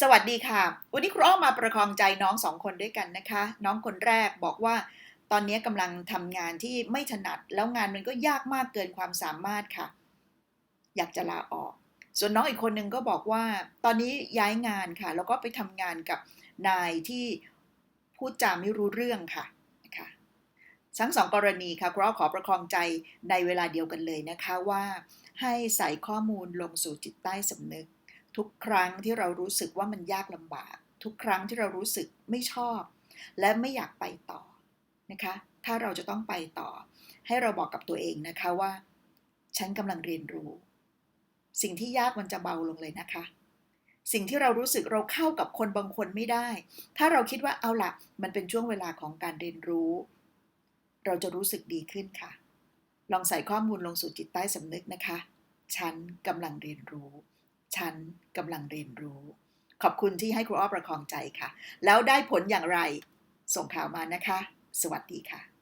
สวัสดีค่ะ วันนี้ครูอ้อมมาประคองใจน้องสองคนด้วยกันนะคะ น้องคนแรกบอกว่า ตอนนี้กำลังทำงานที่ไม่ถนัด แล้วงานมันก็ยากมากเกินความสามารถค่ะ อยากจะลาออก ส่วนน้องอีกคนนึงก็บอกว่า ตอนนี้ย้ายงานค่ะ แล้วก็ไปทำงานกับนายที่พูดจาไม่รู้เรื่องค่ะนะคะทั้งสองกรณีค่ะครูอ้อขอประคองใจในเวลาเดียวกันเลยนะคะว่า ให้ใส่ข้อมูลลงสู่จิตใต้สำนึก ทุกครั้งที่เรารู้สึกว่ามันยากลำบาก ทุกครั้งที่เรารู้สึกไม่ชอบ และไม่อยากไปต่อนะคะ ถ้าเราจะต้องไปต่อ ให้เราบอกกับตัวเองนะคะว่า ฉันกำลังเรียนรู้ สิ่งที่ยากมันจะเบาลงเลยนะคะ สิ่งที่เรารู้สึกเราเข้ากับคนบางคนไม่ได้ ถ้าเราคิดว่าเอาละมันเป็นช่วงเวลาของการเรียนรู้ เราจะรู้สึกดีขึ้นค่ะ ลองใส่ข้อมูลลงสู่จิตใต้สำนึกนะคะ ฉันกำลังเรียนรู้ ฉันกำลังเรียนรู้ ขอบคุณที่ให้ครูอ้อประคองใจค่ะ แล้วได้ผลอย่างไร ส่งข่าวมานะคะ สวัสดีค่ะ